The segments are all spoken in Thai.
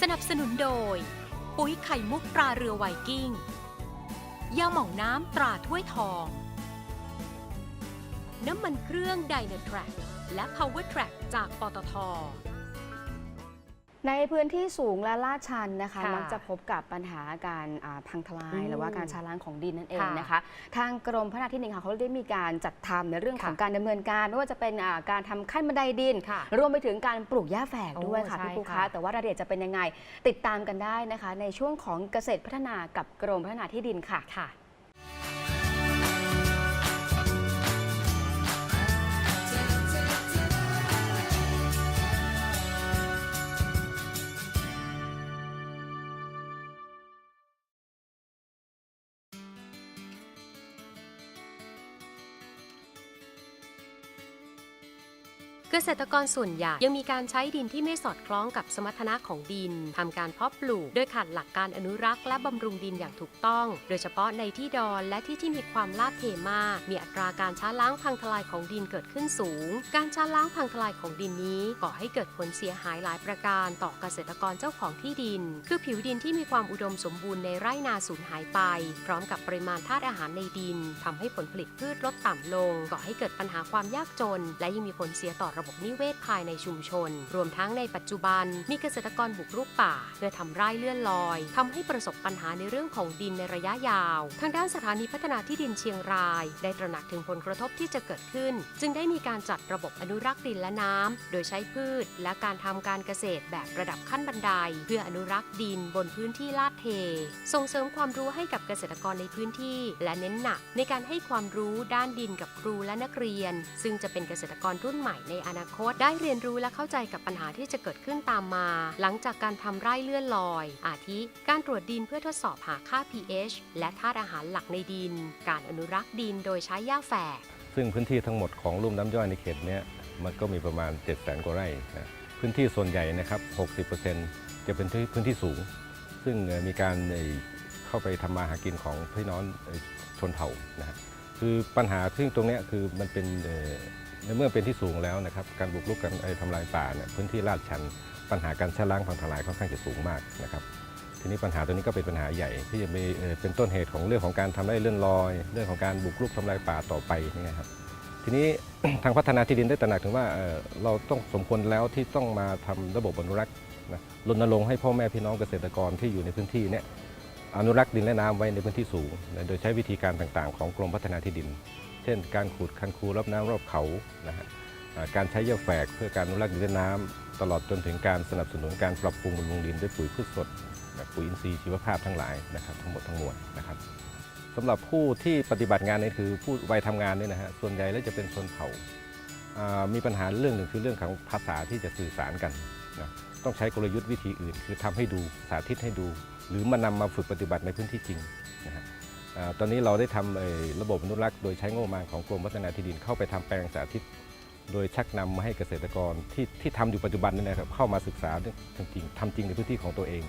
สนับสนุนโดย ปุ๋ยไข่มุกตราเรือไวกิ้ง ยาหม่องน้ำตราถ้วยทอง น้ำมันเครื่องไดนาแทรกและ Power Track จากปตท ในพื้นที่สูงและลาดชันนะคะค่ะมักจะพบกับปัญหาการอ่าพังทลายอืมหรือว่าการชาล้างของดินนั่นเองค่ะนะคะ ทางกรมพัฒนาที่ดินค่ะเขาได้มีการจัดทำในเรื่องของค่ะการดำเนินการ ไม่ว่าจะเป็นอ่าการทำขั้นบันไดดิน ค่ะรวมไปถึงการปลูกหญ้าแฝกโอ้ด้วยค่ะใช่พี่ปุ๊กค่ะคะแต่ว่ารายละเอียดจะเป็นยังไง ติดตามกันได้นะคะ ในช่วงของเกษตรพัฒนากับกรมพัฒนาที่ดินค่ะ ค่ะ เกษตรกรส่วนใหญ่ยังมีการใช้ดินที่ไม่สอดคล้องกับสมรรถนะของดินทำการเพาะปลูก โดยขาดหลักการอนุรักษ์และบำรุงดินอย่างถูกต้อง โดยเฉพาะในที่ดอนและที่ที่มีความลาดเทมาก มีอัตราการช้าล้างพังทลายของดินเกิดขึ้นสูง การช้าล้างพังทลายของดินนี้ก่อให้เกิดผลเสียหายหลายประการต่อเกษตรกรเจ้าของที่ดิน คือผิวดินที่มีความอุดมสมบูรณ์ในไร่นาสูญหายไป พร้อมกับปริมาณธาตุอาหารในดินทำให้ผลผลิตพืชลดต่ำลง ก่อให้เกิดปัญหาความยากจน และยังมีผลเสียต่อระบบนิเวศภายในชุมชน รวมทั้งในปัจจุบัน มีเกษตรกรบุกรุกป่า เพื่อทำไร่เลื่อนลอยทำให้ประสบปัญหาในเรื่องของดินในระยะยาว ทางด้านสถานีพัฒนาที่ดินเชียงราย ได้ตระหนักถึงผลกระทบที่จะเกิดขึ้น จึงได้มีการจัดระบบอนุรักษ์ดินและน้ำโดยใช้พืช และการทำการเกษตรแบบระดับขั้นบันได เพื่ออนุรักษ์ดินบนพื้นที่ลาดเท ส่งเสริมความรู้ให้กับเกษตรกรในพื้นที่ และเน้นหนักในการให้ความรู้ด้านดินกับครูและนักเรียน ซึ่งจะเป็นเกษตรกรรุ่นใหม่ในอนาคต ได้เรียนรู้และเข้าใจกับปัญหาที่จะเกิดขึ้นตามมา หลังจากการทำไร่เลื่อนลอย อาทิ การตรวจดินเพื่อทดสอบหาค่า pH และธาตุอาหารหลักในดิน การอนุรักษ์ดินโดยใช้หญ้าแฝก ซึ่งพื้นที่ทั้งหมดของลุ่มน้ำย่อยในเขตเนี้ยมันก็มีประมาณ 7 0 0 0 0 กว่าไร่นะพื้นที่ส่วนใหญ่นะครับ 60%จะเป็นที่พื้นที่สูง ซึ่งมีการเข้าไปทำมาหากินของพี่น้องชนเผ่านะฮะ คือปัญหาซึ่งตรงนี้คือมันเป็นในเมื่อเป็นที่สูงแล้วนะครับการบุกรุกกันเอ่อทำลายป่าเนี่ยพื้นที่ลาดชัน ปัญหาการชะล้างพังทลายค่อนข้างจะสูงมากนะครับทีนี้ปัญหาตัวนี้ก็เป็นปัญหาใหญ่ที่จะมีเป็นต้นเหตุของเรื่องของการทำไร่เลื่อนลอย เรื่องของการบุกรุกทำลายป่าต่อไปนี่ครับทีนี้ทางพัฒนาที่ดินได้ตระหนักถึงว่าเราต้องสมควรแล้วที่ต้องมาทำระบบอนุรักษ์นะรณรงค์ให้พ่อแม่พี่น้องเกษตรกรที่อยู่ในพื้นที่เนี่ย อนุรักษ์ดินและน้ำไว้ในพื้นที่สูง โดยใช้วิธีการต่างๆ ของกรมพัฒนาที่ดิน เช่น การขุดคันคูรอบน้ำรอบเขานะฮะการใช้หญ้าแฝกเพื่อการอนุรักษ์ดินและน้ำตลอดจนถึงการสนับสนุนการปรับปรุงบำรุงดินด้วยปุ๋ยพืชสดปุ๋ยอินทรีย์ชีวภาพทั้งหลายนะครับทั้งหมดทั้งมวลนะครับสำหรับผู้ที่ปฏิบัติงานนี่คือผู้วัยทำงานนี่นะฮะส่วนใหญ่แล้วจะเป็นชนเผ่าอ่ามีปัญหาเรื่องหนึ่งคือเรื่องของภาษาที่จะสื่อสารกันนะ ต้องใช้กลยุทธ์วิธีอื่น คือทำให้ดูสาธิตให้ดู หรือมานำมาฝึกปฏิบัติในพื้นที่จริงนะฮะตอนนี้เราได้ทำระบบอนุรักษ์โดยใช้งบประมาณของกรมพัฒนาที่ดินเข้าไปทำแปลงสาธิต โดยชักนำมาให้เกษตรกรที่ที่ทำอยู่ปัจจุบันนี่นะครับเข้ามาศึกษาเรื่องจริงๆทำจริงในพื้นที่ของตัวเอง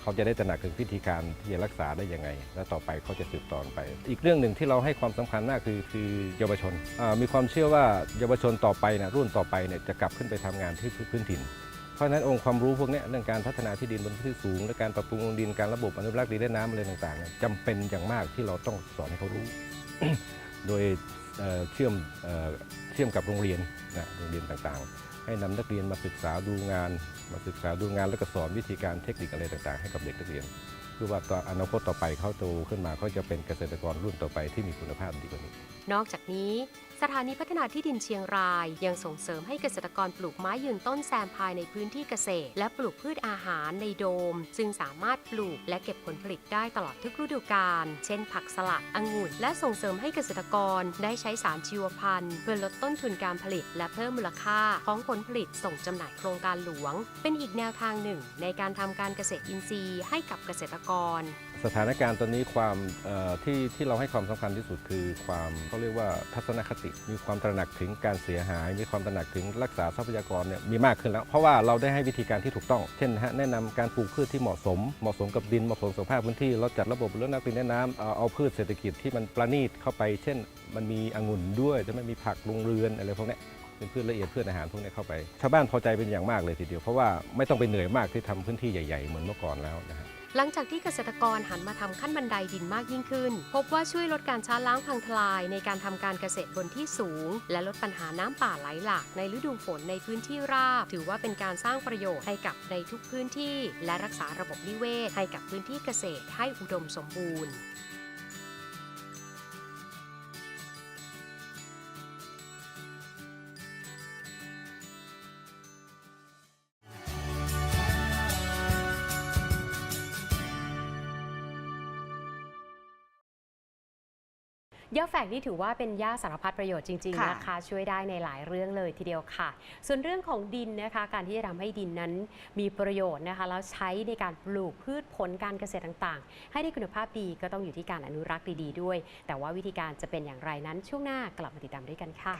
เขาจะได้ตระหนักถึงวิธีการที่จะรักษาได้ยังไง และต่อไปเขาจะสืบต่อไป อีกเรื่องหนึ่งที่เราให้ความสำคัญมากคือคือเยาวชนมีความเชื่อว่าเยาวชนต่อไปนะรุ่นต่อไปเนี่ยจะกลับขึ้นไปทำงานที่พื้นถิ่น เพราะฉะนั้นองค์ความรู้พวกนี้เรื่องการพัฒนาที่ดินบนพื้นที่สูงและการปรับปรุงดินการระบบอนุรักษ์ดินและน้ำอะไรต่างๆเนี่ยจำเป็นอย่างมากที่เราต้องสอนให้เขารู้ โดยเชื่อมเชื่อมกับโรงเรียนนะโรงเรียนต่างๆ ให้นำนักเรียนมาศึกษาดูงาน มาศึกษาดูงานแล้วก็สอนวิธีการเทคนิคอะไรต่างๆ ให้กับเด็กนักเรียนเพื่อว่าตอนอนาคตต่อไปเขาโตขึ้นมาเขาจะเป็นเกษตรกรรุ่นต่อไปที่มีคุณภาพดีกว่านี้นอกจากนี้ สถานีพัฒนาที่ดินเชียงราย ยังส่งเสริมให้เกษตรกรปลูกไม้ยืนต้นแซมภายในพื้นที่เกษตร และปลูกพืชอาหารในโดม ซึ่งสามารถปลูกและเก็บผลผลิตได้ตลอดทุกฤดูกาลเช่น ผักสลัดองุ่น และส่งเสริมให้เกษตรกรได้ใช้สารชีวพันธุ์ เพื่อลดต้นทุนการผลิต และเพิ่มมูลค่าของผลผลิตส่งจำหน่ายโครงการหลวง เป็นอีกแนวทางหนึ่ง ในการทำการเกษตรอินทรีย์ให้กับเกษตรกร สถานการณ์ตอนนี้ความเอ่อที่ที่เราให้ความสำคัญที่สุดคือความเขาเรียกว่าทัศนคติ มีความตระหนักถึงการเสียหาย มีความตระหนักถึงรักษาทรัพยากรเนี่ยมีมากขึ้นแล้ว เพราะว่าเราได้ให้วิธีการที่ถูกต้อง เช่นฮะแนะนำการปลูกพืชที่เหมาะสม เหมาะสมกับดินเหมาะสมสภาพพื้นที่เราจัดระบบเรื่องนักดินแนะน้ำเอาพืชเศรษฐกิจที่มันประณีตเข้าไป เช่น มันมีองุ่นด้วยจะไม่มีผักลงเรือนอะไรพวกนี้เป็นพืชละเอียดพืชอาหารพวกนี้เข้าไป ชาวบ้านพอใจเป็นอย่างมากเลยทีเดียวเพราะว่าไม่ต้องไปเหนื่อยมากที่ทำพื้นที่ใหญ่ ๆ เหมือนเมื่อก่อนแล้วนะฮะ หลังจากที่เกษตรกรหันมาทำขั้นบันไดดินมากยิ่งขึ้น พบว่าช่วยลดการช้าล้างพังทลายในการทำการเกษตรบนที่สูง และลดปัญหาน้ำป่าไหลหลากในฤดูฝนในพื้นที่ราบ ถือว่าเป็นการสร้างประโยชน์ให้กับในทุกพื้นที่ และรักษาระบบนิเวศให้กับพื้นที่เกษตรให้อุดมสมบูรณ์ หญ้าแฝกนี่ถือว่าเป็นยาสารพัดประโยชน์จริงๆนะคะ ช่วยได้ในหลายเรื่องเลยทีเดียวค่ะ ส่วนเรื่องของดินนะคะ การที่จะทำให้ดินนั้นมีประโยชน์นะคะ แล้วใช้ในการปลูกพืชผลการเกษตรต่างๆ ให้ได้คุณภาพดีก็ต้องอยู่ที่การอนุรักษ์ดีๆด้วย แต่ว่าวิธีการจะเป็นอย่างไรนั้นช่วงหน้ากลับมาติดตามด้วยกันค่ะ